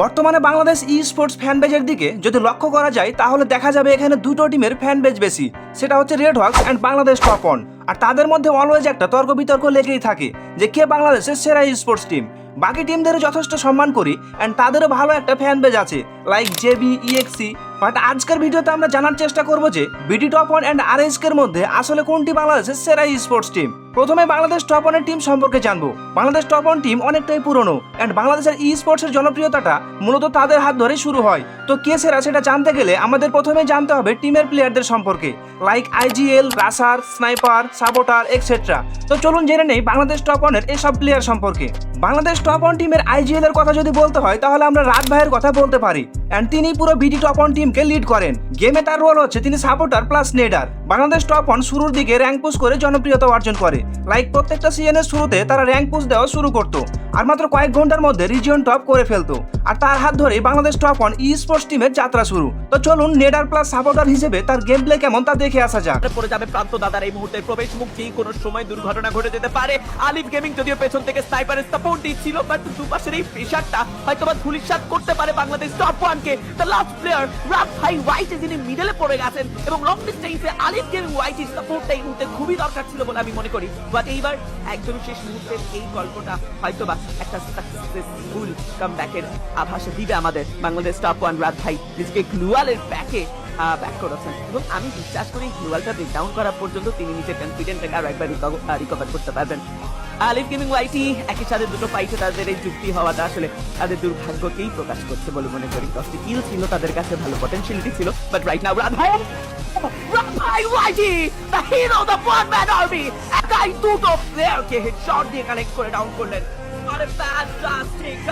বর্তমানে বাংলাদেশ ই sports fan বেজের দিকে যদি লক্ষ্য করা যায়, তাহলে দেখা যাবে এখানে দুটো টিমের ফ্যান বেজ বেশি। সেটা হচ্ছে red hawks and Bangladesh top one আর তাদের মধ্যে অলওয়েজ একটা তর্ক বিতর্ক লেগেই থাকে যে কে বাংলাদেশের সেরা স্পোর্টস টিম বাকি টিমদেরও যথেষ্ট সম্মান করি অ্যান্ড তাদেরও ভালো একটা ফ্যান বেজ আছে লাইক জেবি ইএক্সি বাট আজকের ভিডিওতে আমরা জানার চেষ্টা করব যে বিডি টপ ওয়ান অ্যান্ড আর এর মধ্যে আসলে কোনটি বাংলাদেশের সেরা স্পোর্টস টিম প্রথমে বাংলাদেশ টপ ওয়ানের টিম সম্পর্কে জানব। বাংলাদেশ টপ ওয়ান টিম অনেকটাই পুরনো। অ্যান্ড বাংলাদেশের ই স্পোর্টসের জনপ্রিয়তাটা মূলত তাদের হাত ধরেই শুরু হয়। তো কে সেরা সেটা জানতে গেলে আমাদের প্রথমে জানতে হবে টিমের প্লেয়ারদের সম্পর্কে। Like IGL rusher sniper supporter et cetera তো চলুন জেনে নেই বাংলাদেশ টপ ওয়ানের এসব প্লেয়ার সম্পর্কে। বাংলাদেশ টপ ওয়ান টিমের আইজিএল এর কথা যদি বলতে হয়, তাহলে আমরা রাত ভাইয়ের কথা বলতে পারি। অ্যান্ড তিনি পুরো বিডি টপ ওয়ান টিমকে লিড করেন। গেমে তার রোল হচ্ছে তিনি সাপোর্টার প্লাস নেডার বাংলাদেশ টপ ওয়ান শুরুর দিকে র্যাঙ্ক পুশ করে জনপ্রিয়তা অর্জন করে। লাইক প্রত্যেকটা সিজনের শুরুতে তারা র্যাঙ্ক পুশ দেওয়া শুরু করতো। আর মাত্র কয়েক ঘণ্টার মধ্যে রিজিয়ন টপ করে ফেলতো। আর তার হাত ধরেই Bangladesh top one esports টিমের যাত্রা শুরু। তো চলুন নেডার প্লাস সাপোর্টার হিসেবে তার গেম প্লে কেমন তা দেখে আসা যাক। পড়ে যাবে প্রান্ত দাদার এই মুহূর্তে প্রবেশ মুক্তি কোনো সময় দুর্ঘটনা ঘটে যেতে পারে। আলিফ গেমিং যদিও পেছন থেকে স্নাইপারের সাপোর্ট দিচ্ছিল বাট দুপাশের এই প্রেশারটা হয়তো বা ধুলিসাৎ করতে পারে বাংলাদেশ টপ ওয়ানকে দ্য লাস্ট প্লেয়ার রাফ ভাই হোয়াইট যিনি মিডলে পড়ে গেছেন এবং লং ডিস্টেন্সে আলিফ গেমিং হোয়াইটের সাপোর্টটা এই মুহূর্তে খুবই দরকার ছিল বলে আমি মনে করি। বাট এইবার একদম শেষ মুহূর্তের এই গল্পটা হয়তো বা একটা সাকসেসফুল কামব্যাকের আভাস দিবে আমাদের বাংলাদেশ টপ ওয়ান রাত ভাই, নিজেকে গ্লুয়ালের ব্যাকে ব্যাক করেছেন। এবং আমি বিশ্বাস করি গ্লুয়ালটা ব্রেক ডাউন করা পর্যন্ত তিনি নিজের কনফিডেন্টটাকে আরও একবার রিকভার করতে পারবেন। আলিফ গেমিং ওয়াইটি একই সাথে দুটো ফাইটে তাদের এই যুক্তি হওয়াটা আসলে তাদের দুর্ভাগ্যকেই প্রকাশ করছে বলে মনে করি। দশটি কিল ছিল তাদের কাছে ভালো পটেনশিয়ালিটি ছিল বাট রাইট নাও রাত ভাই ভাই ওয়াইটি the hero the one man army একাই দুটো প্লেয়ারকে হেডশট দিয়ে কানেক্ট করে ডাউন করলেন।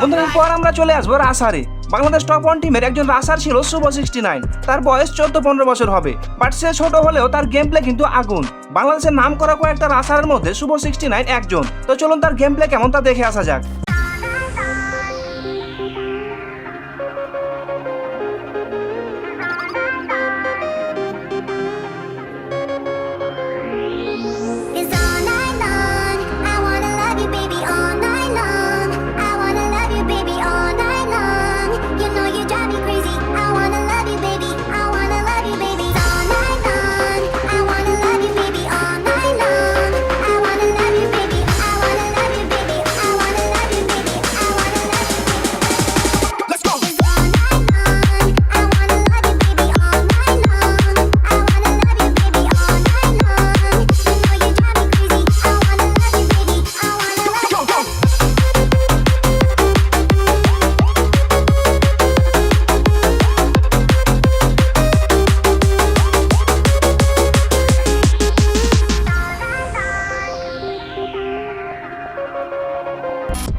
বন্ধুরা পর আমরা চলে আসব রাসারে। বাংলাদেশ টপ ওয়ান টিমের একজন রাসার ছিল শুভ সিক্সটি নাইন তার বয়স চোদ্দ পনেরো বছর হবে। বাট সে ছোট হলেও তার গেম প্লে কিন্তু আগুন। বাংলাদেশের নাম করা কয়েকটা রাসারের মধ্যে শুভ সিক্সটি নাইন একজন। তো চলুন তার গেম প্লে কেমন তা দেখে আসা যাক।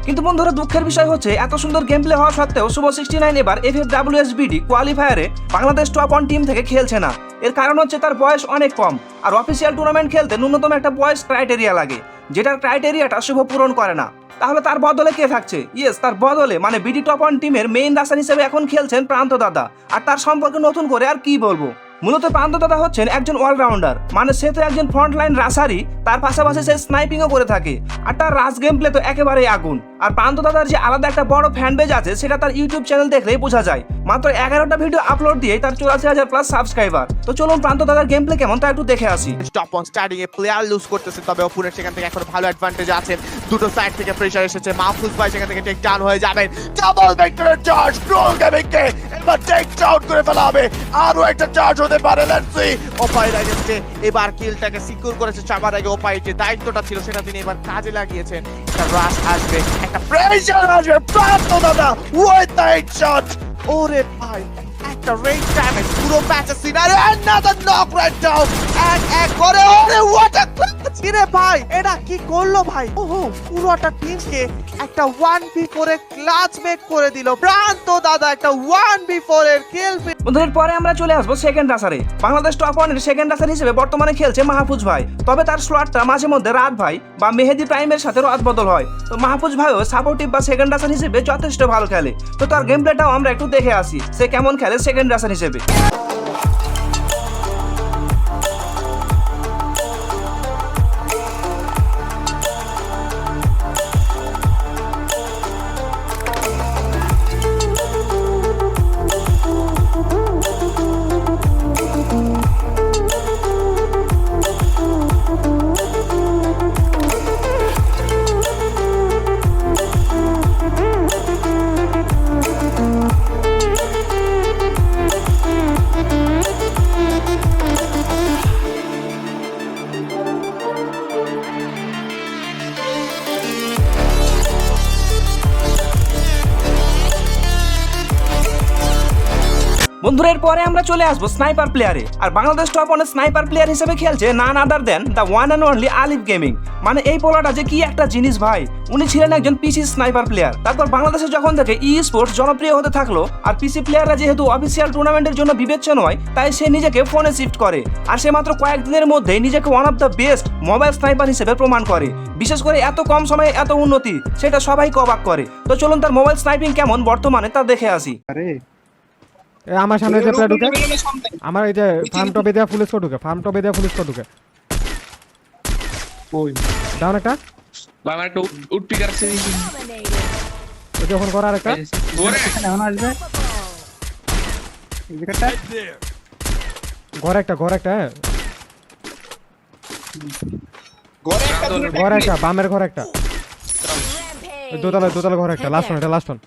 কিন্তু বন্ধুরা, দুঃখের বিষয় হচ্ছে, এত সুন্দর গেম প্লে হওয়া সত্ত্বেও শুভ সিক্সটি নাইন এবার F F W S BD কোয়ালিফায়ারে Bangladesh top one team থেকে খেলছে না। এর কারণ হচ্ছে তার বয়স অনেক কম, আর অফিসিয়াল টুর্নামেন্ট খেলতে ন্যূনতম একটা বয়স ক্রাইটেরিয়া লাগে, যেটার ক্রাইটেরিয়াটা শুভ পূরণ করে না। তাহলে তার বদলে কে থাকছে? ইয়েস তার বদলে মানে বিডি টপ ওয়ান টিমের মেইন রাসান হিসেবে এখন খেলছেন প্রান্ত দাদা, আর তার সম্পর্কে নতুন করে আর কি বলব? মূলত প্রান্ত দাদা হচ্ছেন একজন অলরাউন্ডার মানে সে তো একজন ফ্রন্ট লাইন রাসারই তার পাশাপাশি সে স্নাইপিংও করে থাকে। আর তার রাস গেম প্লে তো একেবারেই আগুন। আর প্রান্ত দাদার যে আলাদা একটা বড় ফ্যান পেজ আছে, সেটা তার ইউটিউব চ্যানেল দেখলেই বোঝা যায়। মাত্র এগারোটা ভিডিও আপলোড দিয়ে তার চুরাশি হাজার প্লাস সাবস্ক্রাইবার তো চলুন প্রান্ত দাদার গেম প্লে কেমন, তা একটু দেখে আসি। টপ অন স্টার্টিং এ প্লেয়ার লুজ করতেছে, তবে অপুরের সেখান থেকে এখন ভালো অ্যাডভান্টেজ আছেন দুটো সাইড থেকে প্রেসার এসেছে, মাহফুজ ভাই সেখান থেকে টেক ডাউন হয়ে যাবেন। ডাবল ভেক্টরের চার্জ ক্রোল গেমিংকে এবার টেক ডাউন করে ফেলা হবে। আরও একটা চার্জ হতে পারে লেন্সি ওপাই রাইজকে এবার কিলটাকে সিকিউর করেছে চাবার আগে ওপাই। যে দায়িত্বটা ছিল সেটা তিনি এবার কাজে লাগিয়েছেন। একটা রাশ আসবে, একটা প্রেসার আসবে। প্রাপ্ত দাদা ওই দ্য শট ওরে ভাই, একটা রেঞ্জ ড্যামেজ পুরো ম্যাচের scenery another knock right down এক এক করে, ওরে হোয়াট আ ভাই কি করল ভাই? ওহো, পুরোটা টিমকে একটা 1v4 এর ক্লাচ মেক করে দিল। প্রান্ত দাদা, একটা 1v4 এর কিল বন্ধুদের পরে আমরা চলে আসব সেকেন্ড রাসারে বাংলাদেশ টপ ওয়ানের সেকেন্ড রাসার হিসেবে বর্তমানে খেলছে মাহফুজ ভাই। তবে তার স্লটটা মাঝে মধ্যে রাত ভাই বা মেহেদি প্রাইমের সাথে রাত বদল হয়। তো মাহফুজ ভাইও সাপোর্টিভ বা সেকেন্ড রাসার হিসেবে যথেষ্ট ভালো খেলে। তো তার গেম প্লেটাও আমরা একটু দেখে আসি, সে কেমন খেলে সেকেন্ড রাসার হিসেবে। বন্ধুরা পরে আমরা চলে আসব স্নাইপার প্লেয়ারে। আর বাংলাদেশ টপ ওয়ানের স্নাইপার প্লেয়ার হিসেবে খেলছে none other than the one and only Alif gaming. মানে এই পোলাটা যে কি একটা জিনিস ভাই, উনি ছিলেন একজন পিসি স্নাইপার প্লেয়ার। তারপর বাংলাদেশে যখন থেকে ই স্পোর্টস জনপ্রিয় হতে থাকল, আর পিসি প্লেয়াররা যেহেতু অফিসিয়াল টুর্নামেন্টের জন্য বিবেচ্য নয়, তাই সে নিজেকে ফোনে শিফট করে। আর সে মাত্র কয়েকদিনের মধ্যেই নিজেকে one of the best mobile sniper হিসেবে প্রমাণ করে। বিশেষ করে এত কম সময়ে এত উন্নতি, সেটা সবাই কবাক করে। তো চলুন তার মোবাইল স্নাইপিং কেমন বর্তমানে তা দেখে আসি। এ আমার সামনে যে প্লেয়ার ঢুকে আমার এই যে ফার্ম টপে দেওয়া ফুল স্কোর ঢুকে ফার্ম টপে দেওয়া ফুল স্কোর ঢুকে। ওই। ডাউন একটা। আমার একটা উড পিকার আছে ওই যে ওখানে করার একটা ঘর। একটা ঘর একটা হ্যাঁ। ঘর একটা বামের ঘর একটা। দোতলা দোতলা ঘর একটা। লাস্ট ওয়ান এটা লাস্ট ওয়ান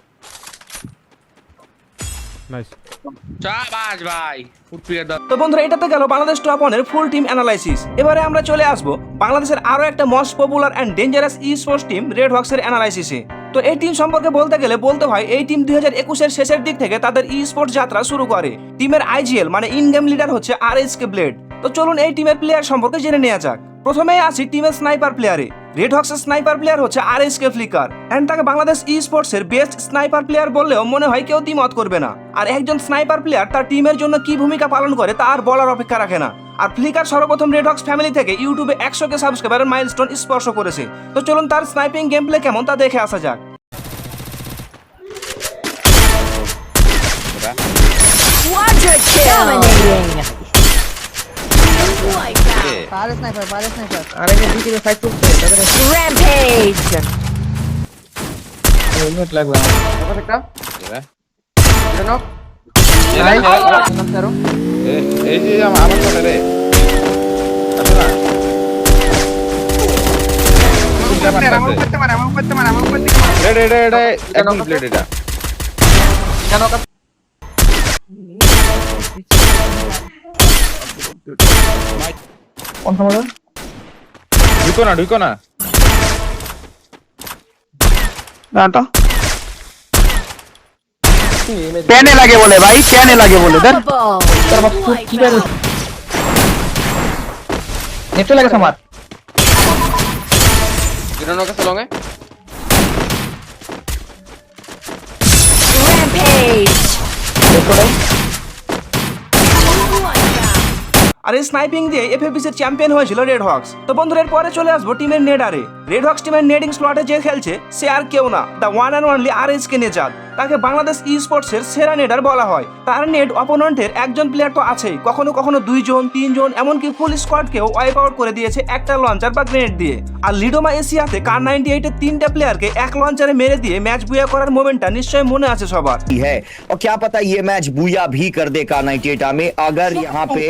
তো বন্ধুরা এটাতে গেল বাংলাদেশ টপ ওয়ানের ফুল টিম অ্যানালাইসিস এবারে আমরা চলে আসব বাংলাদেশের আরও একটা most popular and dangerous esports team red হক্সের অ্যানালাইসিসে তো এই টিম সম্পর্কে বলতে গেলে বলতে হয় এই টিম দুই হাজার একুশের শেষের দিক থেকে তাদের ই স্পোর্টস যাত্রা শুরু করে। টিমের আইজিএল মানে ইন গেম লিডার হচ্ছে আর এস কে ব্লেড তো চলুন এই টিমের প্লেয়ার সম্পর্কে জেনে নেওয়া যাক। প্রথমে আসি টিমের স্নাইপার প্লেয়ারে রেড হক্সের স্নাইপার প্লেয়ার হচ্ছে আর এস কে ফ্লিকার অ্যান্ড তাকে বাংলাদেশ ই স্পোর্টস এর বেস্ট স্নাইপার প্লেয়ার বললেও মনে হয় কেউ দ্বিমত করবে না আর একজন স্নাইপার প্লেয়ার তার টিমের জন্য কি ভূমিকা পালন করে তা আর বলার অপেক্ষা রাখে না আর ফ্লিকার সর্বপ্রথম রেড হক্স ফ্যামিলি থেকে ইউটিউবে একশো কে সাবস্ক্রাইবারের মাইলস্টোন স্পর্শ করেছে তো চলুন তার স্নাইপিং গেম প্লে কেমন তা দেখে আসা যাক Quadra kill! Dominating! পারে স্নাইপার পারে স্নাইপার Rampage! এই যে আমার আমার কথা রে। এটা এটা এটা একদম প্লেট এটা ঢুকো না ঢুকো না প্যানে লাগে বলে ভাই প্যানে লাগে বলে দেন Double! Wipeout! নেটে লাগে আমার জিরোনোর কাছে লঙে আর এই স্নাইপিং দিয়ে এফএফবিসির চ্যাম্পিয়ন হয়েছিল রেড হক্স তো বন্ধুরা এর পরে চলে আসব টিমের নেডারে। রেড হক্স টিমের নেডিং স্লটে যে খেলছে সে আর কেউ না the one and only R S K Nezad তাকে বাংলাদেশ ই স্পোর্টস এর সেরা নেডার বলা হয় তার নেট অপোনেন্টের একজন প্লেয়ার তো আছেই কখনো কখনো দুইজন তিনজন এমনকি ফুল স্কোয়াডকেও ওয়াইপ আউট করে দিয়েছে একটা লঞ্চার বা গ্রেনেড দিয়ে আর লিডোমা এশিয়াতে কার নাইনটি এইটের তিনটা প্লেয়ারকে এক লঞ্চারে মেরে দিয়ে ম্যাচ বুয়া করার মোমেন্টটা নিশ্চয়ই মনে আছে সবার है और क्या पता ये मैच बुया भी कर दे का नाइनटी में अगर यहाँ पे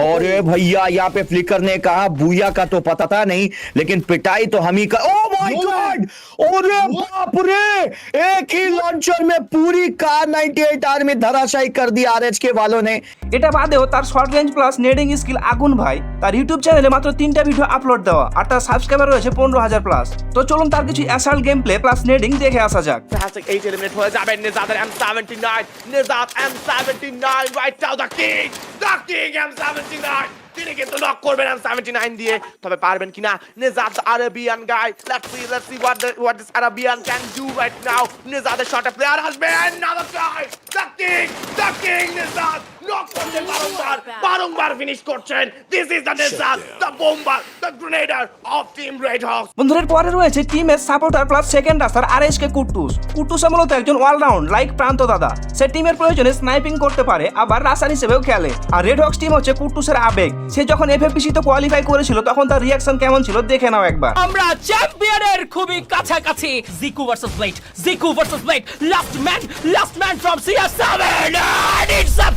और भैया यहाँ पे फ्लिकर ने कहा बुया का तो पता था नहीं लेकिन पिटाई तो हम ही का ओ माय गॉड और बाप रे एक ही लॉन्चर में पूरी कार 98 आर्मी धराशायी कर दी आरएच के वालों ने এটা বাদেও তার শর্ট রেঞ্জ প্লাস নেডিং স্কিল আগুন ভাই তার ইউটিউব চ্যানেলে মাত্র তিনটা ভিডিও আপলোড দেওয়া আর তার সাবস্ক্রাইবার রয়েছে পনেরো হাজার প্লাস তো চলুন তার কিছু অ্যাসাল্ট গেম প্লে প্লাস নেডিং দেখে আসা যাক Fantastic 8 eliminate হয়ে যাবেন নিজাদের M79 নিজাদ M79 right now the king the king M79 তিনি কিন্তু নক করবেন M79 দিয়ে। তবে পারবেন কিনা? Nejad Arabian guy let's see let's see what what this Arabian can do right now নেজাদের শটে প্লেয়ার আসবে। Another guy the king the king নিজাদ! Knock করছেন বারংবার বারংবার ফিনিশ করছেন। This is the নিজাদ the bomber the grenader of team red hawks বন্ধুদের পরে রয়েছে টিমের সাপোর্টার প্লাস সেকেন্ড রাস্তার আর এস কে কুট্টুস কুট্টুস মূলত একজন অলরাউন্ড লাইক প্রান্ত দাদা। সে টিমের প্রয়োজনে স্নাইপিং করতে পারে আবার রাসার হিসেবেও খেলে। আর রেড হক্স টিম হচ্ছে কুট্টুসের আবেগ। সে যখন এফএফপিসি তে কোয়ালিফাই করেছিল তখন তার রিয়াকশন কেমন ছিল দেখে নাও একবার। আমরা চ্যাম্পিয়নের খুবই কাছাকাছি। Jiku versus Blade Jiku versus Blade last man last man from সিএস7 and it's a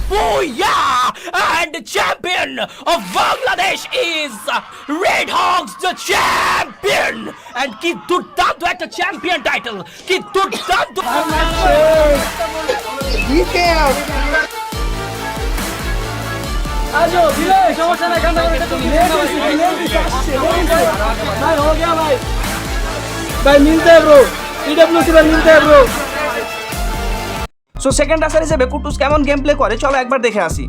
booyah and the champion of Bangladesh is Red Hawks the champion and কি দুর্দান্ত একটা চ্যাম্পিয়ন টাইটেল কি দুর্দান্ত সো সেকেন্ড রাসার হিসেবে কুটুস কেমন গেম প্লে করে? চলো একবার দেখে আসি।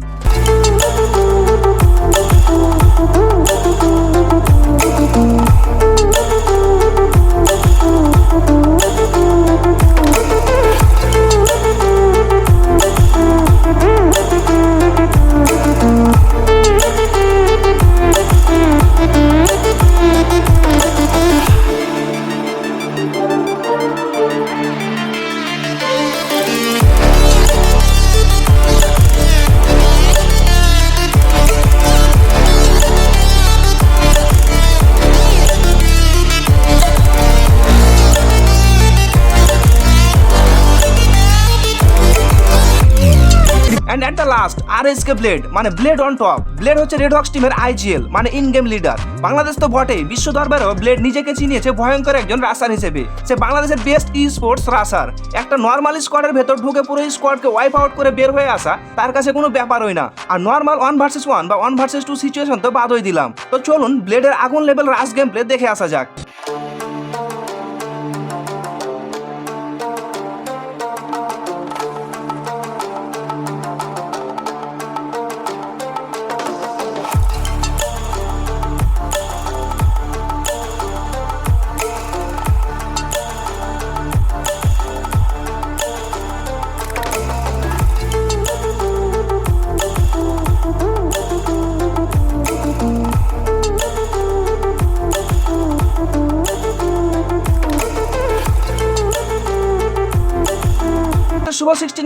Last R S K blade মানে ব্লেড অন টপ ব্লেড হচ্ছে রেড হক্স টিমের আইজিএল মানে ইন গেম লিডার বাংলাদেশ তো বটেই, বিশ্ব দরবারেও ব্লেড নিজেকে চিনিয়েছে ভয়ঙ্কর একজন রাসার হিসেবে। সে বাংলাদেশের বেস্ট ই স্পোর্টস রাসার একটা নর্মাল স্কোয়াডের ভেতর ঢুকে পুরো স্কোয়াডকে ওয়াইপ আউট করে বের হয়ে আসা, তার কাছে কোনো ব্যাপারই না। আর নর্মাল ওয়ান ভার্সেস ওয়ান বা ওয়ান ভার্সেস টু সিচুয়েশন তো বাদই দিলাম। তো চলুন ব্লেডের আগুন লেভেল রাস গেম প্লে দেখে আসা যাক।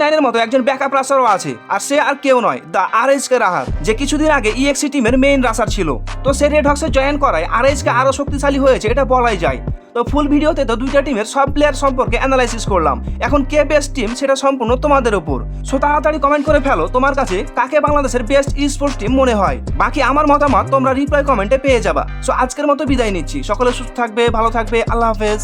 নাইনের মতো একজন ব্যাকআপ রাসারও আছে, আর সে আর কেউ নয় the R H K Rahat যে কিছুদিন আগে ইএক্সি টিমের মেইন রাসার ছিল। তো সে রেড হক্সে জয়েন করায় আর এইচ কে আরও শক্তিশালী হয়েছে, এটা বলাই যায়। তো ফুল ভিডিওতে তো দুইটা টিমের সব প্লেয়ার সম্পর্কে অ্যানালাইসিস করলাম। এখন কে বেস্ট টিম সেটা সম্পূর্ণ তোমাদের উপর। সো তাড়াতাড়ি কমেন্ট করে ফেলো, তোমার কাছে কাকে বাংলাদেশের বেস্ট ই স্পোর্টস টিম মনে হয়? বাকি আমার মতামত তোমরা রিপ্লাই কমেন্টে পেয়ে যাবা। সো আজকের মতো বিদায় নিচ্ছি। সকলে সুস্থ থাকবে, ভালো থাকবে, আল্লাহ হাফেজ।